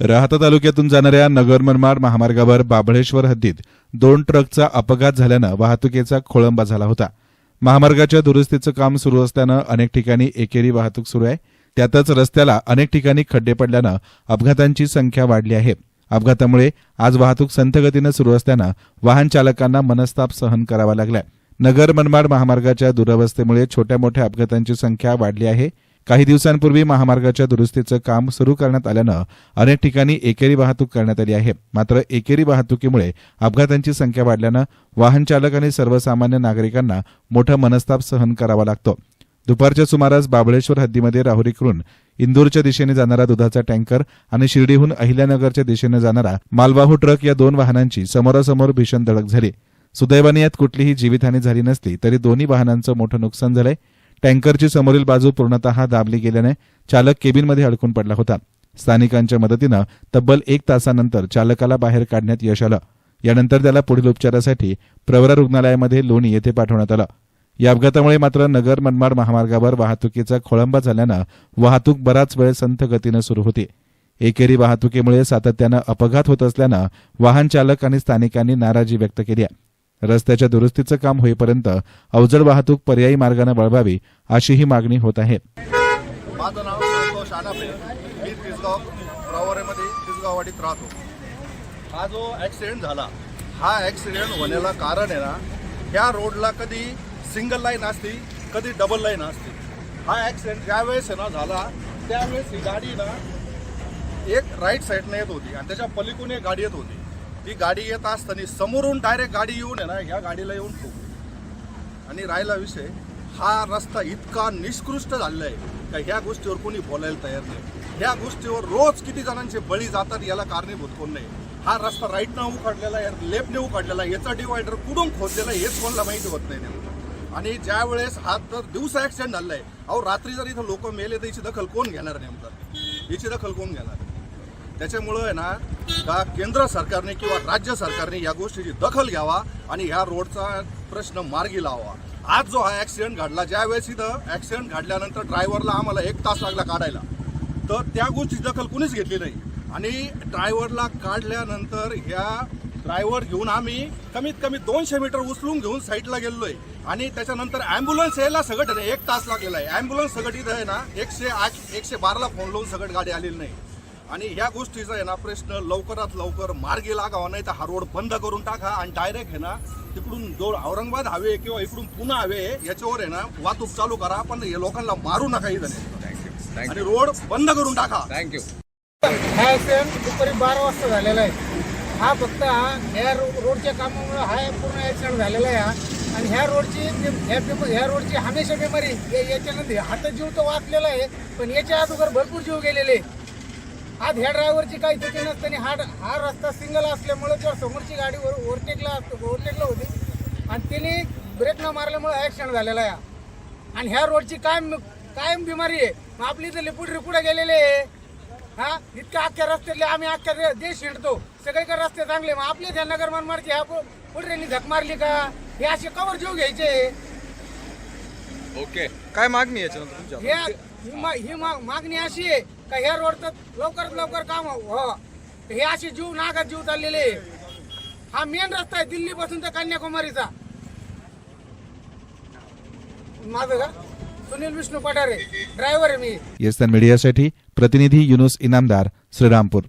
राहता तालुक्यातून जाणाऱ्या नगर मनमाड महामार्गावर बाबळेश्वर हद्दीत दोन ट्रकचा अपघात झाल्यानं वाहतुकीचा खोळंबा झाला होता. महामार्गाच्या दुरुस्तीचं काम सुरू असल्यानं अनेक ठिकाणी एकेरी वाहतूक सुरू आहे. त्यातच रस्त्याला अनेक ठिकाणी खड्डे पडल्यानं अपघातांची संख्या वाढली आहे. अपघातामुळे आज वाहतूक संथगतीनं सुरू असल्यानं वाहन चालकांना मनस्ताप सहन करावा लागलाय. नगर मनमाड महामार्गाच्या दुरावस्थेमुळे छोट्या मोठ्या अपघातांची संख्या वाढली आहे. काही दिवसांपूर्वी महामार्गाच्या दुरुस्तीचं काम सुरू करण्यात आल्यानं अनेक ठिकाणी एकेरी वाहतूक करण्यात आली आहे. मात्र एकेरी वाहतुकीमुळे अपघातांची संख्या वाढल्यानं वाहन चालक आणि सर्वसामान्य नागरिकांना मोठा मनस्ताप सहन करावा लागतो. दुपारच्या सुमारास बाबळेश्वर हद्दीमध्ये राहुरीकडून इंदूरच्या दिशेने जाणारा दुधाचा टँकर आणि शिर्डीहून अहिल्यानगरच्या दिशेने जाणारा मालवाहू ट्रक या दोन वाहनांची समोरासमोर भीषण धडक झाली. सुदैवाने यात कुठलीही जीवितहानी झाली नसली तरी दोन्ही वाहनांचं मोठं नुकसान झालंय. टँकरची समोरील बाजू पूर्णतः दाबली गेल्याने चालक केबिनमध्ये अडकून पडला होता. स्थानिकांच्या मदतीनं तब्बल एक तासानंतर चालकाला बाहेर काढण्यात यश आलं. यानंतर त्याला पुढील उपचारासाठी प्रवरा रुग्णालयामध्ये लोणी येथे पाठवण्यात आलं. या अपघातामुळे मात्र नगर मनमाड महामार्गावर वाहतुकीचा खोळंबा झाल्यानं वाहतूक बराच वेळ संथ गतीनं सुरू होती. एकेरी वाहतुकीमुळे सातत्यानं अपघात होत असल्यानं वाहन चालक आणि स्थानिकांनी नाराजी व्यक्त केली आहे. रस्त्याच्या दुरुस्तीचं काम होईपर्यंत अवजड वाहतूक पर्यायी मार्गानं वळवावी अशीही मागणी होत आहे. माझं नाव संतोष आनापे मी तिसगाव प्रवारेमध्ये तिसगाववाडीत राहतो. हा जो ॲक्सिडेंट झाला हा ॲक्सिडेंट होण्याला कारण आहे ना ह्या रोडला कधी सिंगल लाईन असती कधी डबल लाईन असती. हा ॲक्सिडेंट ज्यावेळेस ना झाला त्यावेळेस ही गाडी ना एक राईट साईडने येत होती आणि त्याच्या पलीकडून एक गाडी येत होती. ती गाडी येत असताना समोरून डायरेक्ट गाडी येऊन आहे ना ह्या गाडीला येऊन ठोकली आणि राहिला विषय हा रस्ता इतका निष्कृष्ट झालेला आहे का ह्या गोष्टीवर कोणी बोलायला तयार नाही. ह्या गोष्टीवर रोज किती जणांचे बळी जातात याला कारणीभूत कोण नाही. हा रस्ता राईटनं उखाडलेला आहे लेफ्टने उखाडलेला आहे याचा डिवायडर कुठून खोदलेला आहे हेच कोणाला माहिती होत नाही नेमकं. आणि ज्या वेळेस हा तर दिवसा ॲक्सिडेंट आहे अहो रात्री जर इथं लोक मेले तर याची दखल कोण घेणार नेमकं? याची दखल कोण घेणार? त्याच्यामुळं आहे ना का केंद्र सरकारने किंवा राज्य सरकारने या गोष्टीची दखल घ्यावा आणि ह्या रोडचा प्रश्न मार्गी लावा. आज जो हा ॲक्सिडेंट घडला ज्यावेळेस इथं ॲक्सिडेंट घडल्यानंतर ड्रायव्हरला आम्हाला एक तास लागला काढायला. तर त्या गोष्टीची दखल कुणीच घेतली नाही. आणि ड्रायव्हरला काढल्यानंतर ह्या ड्रायव्हर घेऊन आम्ही कमीत कमी दोनशे मीटर उचलून घेऊन साईडला आहे आणि त्याच्यानंतर ॲम्ब्युलन्स यायला सगट नाही एक तास लागलेला आहे. ॲम्ब्युलन्स सगट इथं आहे ना एकशे आठ एकशे बाराला फोन लावून सगट गाडी आलेली नाही. आणि ह्या गोष्टीचा आहे ना प्रश्न लवकरात लवकर मार्गी लागावा नाही तर हा रोड बंद करून टाका आणि डायरेक्ट आहे ना तिकडून जो औरंगाबाद हवे किंवा इकडून पुणे हवे याच्यावर आहे ना वाहतूक चालू करा पण हे लोकांना मारू नका इथं. आणि रोड बंद करून टाका. थँक्यू हा ॲक्सिडेंट दुपारी बारा वाजता झालेला आहे. हा फक्त हा ह्या रो- रोडच्या कामामुळे हा पूर्ण ॲक्सिडेंट झालेला आहे हा. आणि ह्या रोडची ह्या बिम- ह्या रोडची हमेशा बिमारी याच्यानंतर हातात जीव तर वाचलेला आहे पण याच्या अगोदर भरपूर जीव गेलेले. आज ह्या ड्रायव्हरची काही चुकी नसताना हा हा रस्ता सिंगल असल्यामुळे जर समोरची गाडी ओर ओव्हरटेकला ओव्हरटेकला होती. आणि तिने ब्रेक न मारल्यामुळे ॲक्सिडेंट झालेला आहे. आणि ह्या रोडची कायम कायम बिमारी आहे. मग आपली इथं लिपुड रिपुडे गेलेले आहे. हा? इतक्या अख्ख्या रस्त्यातले आम्ही अख्ख्या देश हिंडतो. सगळीकडे रस्ते चांगले मग आपले त्या नगर मनमाडचे ह्या पु- पुढऱ्यांनी झक मारली का? हे असे कवर जीव घ्यायचे. ओके काय मागणी आहे याच्यानंतर तुमच्या हे ही मा- ही मा- मागणी अशी आहे. का ह्या रोडचं लवकरात लवकर काम हो- हो. व्हावं हे. असे जीव नागात जीव चाललेले हा मेन रस्ता आहे दिल्ली पासून तर कन्याकुमारीचा. माझं का सुनील विष्णू पठारे. ड्रायव्हर आहे मी. येस्तान मीडियासाठी प्रतिनिधी युनुस इनामदार श्रीरामपूर